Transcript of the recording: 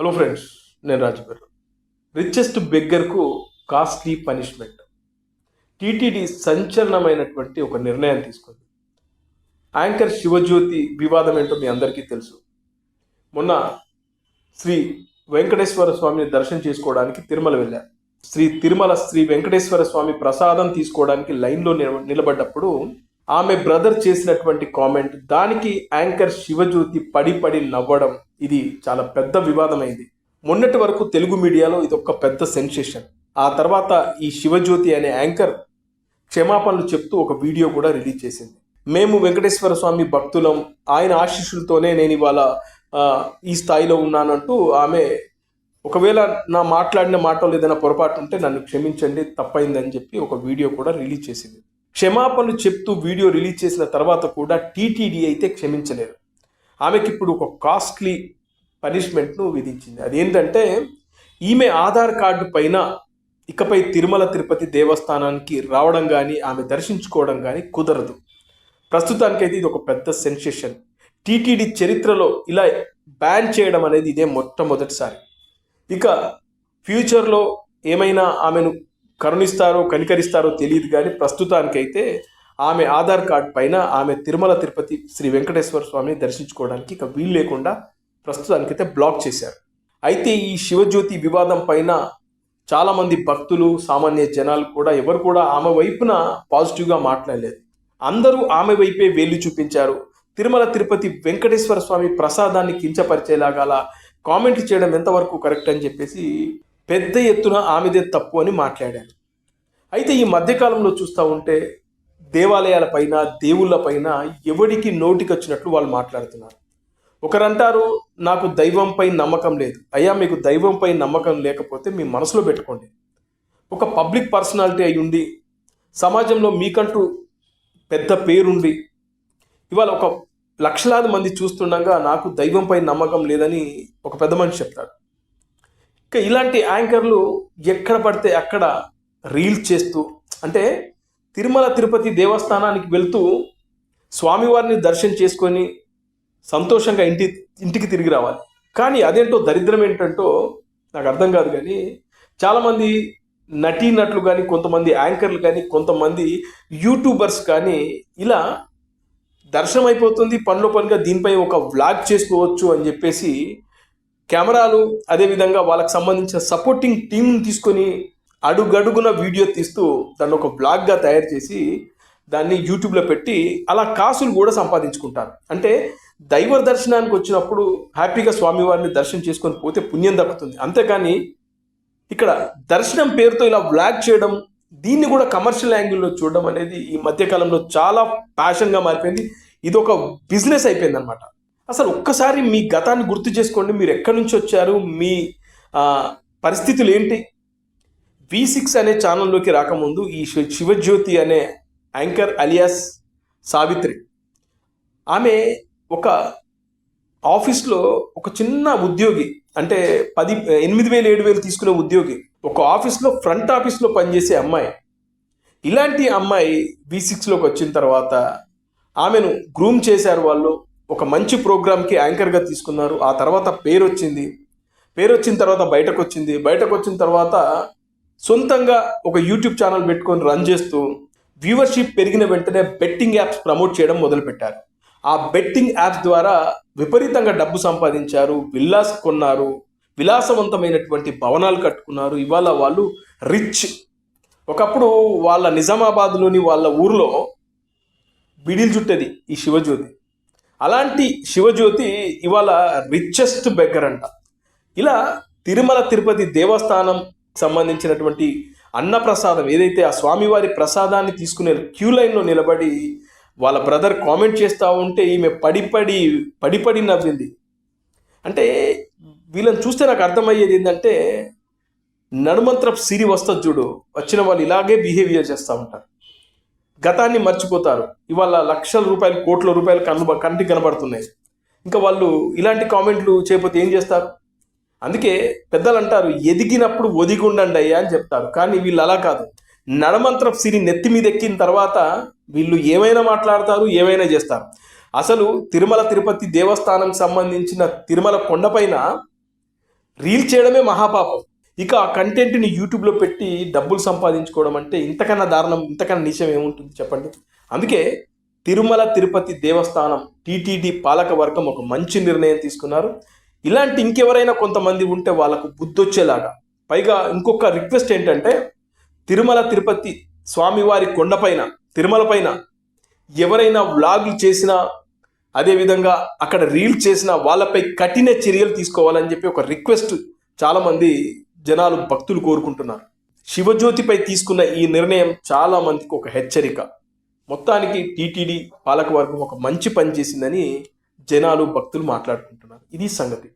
Hello friends నేను రాజుగారు richest బెగ్గర్కు కాస్ట్లీ పనిష్మెంట్ టీటీడీ సంచలనమైనటువంటి ఒక నిర్ణయం తీసుకుంది. యాంకర్ శివజ్యోతి వివాదం ఏంటో మీ అందరికీ తెలుసు. మొన్న శ్రీ వెంకటేశ్వర స్వామిని దర్శనం చేసుకోవడానికి తిరుమల వెళ్ళారు. శ్రీ తిరుమల శ్రీ వెంకటేశ్వర స్వామి ప్రసాదం తీసుకోవడానికి లైన్లో నిల- నిలబడ్డప్పుడు ఆమె బ్రదర్ చేసినటువంటి కామెంట్ దానికి యాంకర్ శివజ్యోతి పడి పడి నవ్వడం ఇది చాలా పెద్ద వివాదమైంది. మొన్నటి వరకు తెలుగు మీడియాలో ఇది ఒక పెద్ద సెన్సేషన్. ఆ తర్వాత ఈ శివజ్యోతి అనే యాంకర్ క్షమాపణలు చెప్తూ ఒక వీడియో కూడా రిలీజ్ చేసింది. మేము వెంకటేశ్వర స్వామి భక్తులం ఆయన ఆశీస్సులతోనే నేను ఇవాళ ఈ స్థాయిలో ఉన్నానంటూ ఆమె ఒకవేళ నా మాట్లాడిన మాటలు ఏదైనా పొరపాటు ఉంటే నన్ను క్షమించండి తప్పైందని చెప్పి ఒక వీడియో కూడా రిలీజ్ చేసింది. క్షమాపణలు చెప్తూ వీడియో రిలీజ్ చేసిన తర్వాత కూడా టీటీడీ అయితే క్షమించలేదు. ఆమెకి ఇప్పుడు ఒక కాస్ట్లీ పనిష్మెంట్ను విధించింది. అదేంటంటే ఈమె ఆధార్ కార్డు పైన ఇకపై తిరుమల తిరుపతి దేవస్థానానికి రావడం కానీ ఆమె దర్శించుకోవడం కానీ కుదరదు. ప్రస్తుతానికైతే ఇది ఒక పెద్ద సెన్సేషన్. టీటీడీ చరిత్రలో ఇలా బ్యాన్ చేయడం అనేది ఇదే మొట్టమొదటిసారి. ఇక ఫ్యూచర్లో ఏమైనా ఆమెను కరుణిస్తారో కనికరిస్తారో తెలియదు కానీ ప్రస్తుతానికైతే ఆమె ఆధార్ కార్డ్ పైన ఆమె తిరుమల తిరుపతి శ్రీ వెంకటేశ్వర స్వామిని దర్శించుకోవడానికి ఇక వీలు లేకుండా ప్రస్తుతానికైతే బ్లాక్ చేశారు. అయితే ఈ శివజ్యోతి వివాదం పైన చాలామంది భక్తులు సామాన్య జనాలు కూడా ఎవరు కూడా ఆమె వైపున పాజిటివ్గా మాట్లాడలేదు. అందరూ ఆమె వైపే వేలు చూపించారు. తిరుమల తిరుపతి వెంకటేశ్వర స్వామి ప్రసాదాన్ని కించపరిచేలాగా కామెంట్ కామెంట్లు చేయడం ఎంతవరకు కరెక్ట్ అని చెప్పేసి పెద్ద ఎత్తున ఆమెదే తప్పు అని మాట్లాడారు. అయితే ఈ మధ్యకాలంలో చూస్తూ ఉంటే దేవాలయాలపైన దేవుళ్ళపైన దేవుళ్ళ పైన ఎవడికి నోటికొచ్చినట్లు వాళ్ళు మాట్లాడుతున్నారు. ఒకరంటారు నాకు దైవంపై నమ్మకం లేదు. అయ్యా మీకు దైవంపై నమ్మకం లేకపోతే మీ మనసులో పెట్టుకోండి. ఒక పబ్లిక్ పర్సనాలిటీ అయి ఉండి సమాజంలో మీకంటూ పెద్ద పేరుండి ఇవాళ ఒక లక్షలాది మంది చూస్తుండగా నాకు దైవంపై నమ్మకం లేదని ఒక పెద్ద మనిషి చెప్తాడు. ఇక ఇలాంటి యాంకర్లు ఎక్కడ పడితే అక్కడ రీల్స్ చేస్తూ అంటే తిరుమల తిరుపతి దేవస్థానానికి వెళ్తూ స్వామివారిని దర్శనం చేసుకొని సంతోషంగా ఇంటి ఇంటికి తిరిగి రావాలి. కానీ అదేంటో దరిద్రం ఏంటంటో నాకు అర్థం కాదు కానీ చాలామంది నటీనటులు కానీ కొంతమంది యాంకర్లు కానీ కొంతమంది యూట్యూబర్స్ కానీ ఇలా దర్శనం అయిపోతుంది పనిలో పనిగా దీనిపై ఒక వ్లాగ్ చేసుకోవచ్చు అని చెప్పేసి కెమెరాలు అదేవిధంగా వాళ్ళకి సంబంధించిన సపోర్టింగ్ టీంని తీసుకొని అడుగడుగున వీడియో తీస్తూ దాన్ని ఒక బ్లాగ్గా తయారు చేసి దాన్ని యూట్యూబ్లో పెట్టి అలా కాసులు కూడా సంపాదించుకుంటారు. అంటే దైవ దర్శనానికి వచ్చినప్పుడు హ్యాపీగా స్వామివారిని దర్శనం చేసుకొని పోతే పుణ్యం దక్కుతుంది. అంతేకాని ఇక్కడ దర్శనం పేరుతో ఇలా బ్లాగ్ చేయడం దీన్ని కూడా కమర్షియల్ యాంగిల్లో చూడడం అనేది ఈ మధ్యకాలంలో చాలా ప్యాషన్గా మారిపోయింది. ఇది ఒక బిజినెస్ అయిపోయింది అనమాట అసలు ఒక్కసారి మీ గతాన్ని గుర్తు చేసుకోండి. మీరు ఎక్కడి నుంచి వచ్చారు? మీ పరిస్థితులు ఏంటి? వి సిక్స్ అనే ఛానల్లోకి రాకముందు ఈ శివజ్యోతి అనే యాంకర్ అలియాస్ సావిత్రి ఆమె ఒక ఆఫీస్లో ఒక చిన్న ఉద్యోగి అంటే పది ఎనిమిది వేలు ఏడు వేలు తీసుకునే ఉద్యోగి ఒక ఆఫీస్లో ఫ్రంట్ ఆఫీస్లో పనిచేసే అమ్మాయి. ఇలాంటి అమ్మాయి వి సిక్స్లోకి వచ్చిన తర్వాత ఆమెను గ్రూమ్ చేశారు వాళ్ళు. ఒక మంచి ప్రోగ్రామ్కి యాంకర్గా తీసుకున్నారు. ఆ తర్వాత పేరు వచ్చింది పేరు వచ్చిన తర్వాత బయటకు వచ్చింది బయటకు వచ్చిన తర్వాత సొంతంగా ఒక యూట్యూబ్ ఛానల్ పెట్టుకొని రన్ చేస్తూ వ్యూవర్షిప్ పెరిగిన వెంటనే బెట్టింగ్ యాప్స్ ప్రమోట్ చేయడం మొదలుపెట్టారు. ఆ బెట్టింగ్ యాప్స్ ద్వారా విపరీతంగా డబ్బు సంపాదించారు. విల్లాస్ కొన్నారు. విలాసవంతమైనటువంటి భవనాలు కట్టుకున్నారు. ఇవాళ వాళ్ళు రిచ్. ఒకప్పుడు వాళ్ళ నిజామాబాద్లోని వాళ్ళ ఊర్లో బిడిల్ చుట్టేది ఈ శివజ్యోతి. అలాంటి శివజ్యోతి ఇవాళ రిచెస్ట్ బెగ్గర్ అంట. ఇలా తిరుమల తిరుపతి దేవస్థానం సంబంధించినటువంటి అన్నప్రసాదం ఏదైతే ఆ స్వామివారి ప్రసాదాన్ని తీసుకునే క్యూ లైన్లో నిలబడి వాళ్ళ బ్రదర్ కామెంట్ చేస్తూ ఉంటే ఈమె పడిపడి పడిపడి నవ్వింది. అంటే వీళ్ళని చూస్తే నాకు అర్థమయ్యేది ఏంటంటే నడుమంత్రపు సిరి వస్తుంది చూడు వచ్చిన వాళ్ళు ఇలాగే బిహేవియర్ చేస్తూ ఉంటారు. గతాన్ని మర్చిపోతారు. ఇవాళ లక్షల రూపాయలు కోట్ల రూపాయలు కను కంటికి కనబడుతున్నాయి. ఇంకా వాళ్ళు ఇలాంటి కామెంట్లు చేయకపోతే ఏం చేస్తారు? అందుకే పెద్దలు అంటారు ఎదిగినప్పుడు ఒదిగి ఉండండి అయ్యా అని చెప్తారు. కానీ వీళ్ళు అలా కాదు. నడమంత్రపు సిరి నెత్తి మీద ఎక్కిన తర్వాత వీళ్ళు ఏమైనా మాట్లాడతారు ఏమైనా చేస్తారు. అసలు తిరుమల తిరుపతి దేవస్థానం సంబంధించిన తిరుమల కొండపైన రీల్ చేయడమే మహాపాపం. ఇక ఆ కంటెంట్ని యూట్యూబ్లో పెట్టి డబ్బులు సంపాదించుకోవడం అంటే ఇంతకన్నా దారుణం ఇంతకన్నా నిజం ఏముంటుంది చెప్పండి? అందుకే తిరుమల తిరుపతి దేవస్థానం టీటీడీ పాలక వర్గం ఒక మంచి నిర్ణయం తీసుకున్నారు. ఇలాంటి ఇంకెవరైనా కొంతమంది ఉంటే వాళ్ళకు బుద్ధొచ్చేలాగా. పైగా ఇంకొక రిక్వెస్ట్ ఏంటంటే తిరుమల తిరుపతి స్వామివారి కొండపైన తిరుమల పైన ఎవరైనా వ్లాగులు చేసినా అదేవిధంగా అక్కడ రీల్ చేసిన వాళ్ళపై కఠిన చర్యలు తీసుకోవాలని చెప్పి ఒక రిక్వెస్ట్ చాలామంది జనాలు భక్తులు కోరుకుంటున్నారు. శివజ్యోతిపై తీసుకున్న ఈ నిర్ణయం చాలా మందికి ఒక హెచ్చరిక. మొత్తానికి టీటీడీ పాలకవర్గం ఒక మంచి పని చేసిందని జనాలు భక్తులు మాట్లాడుకుంటున్నారు. ఇది సంగతి.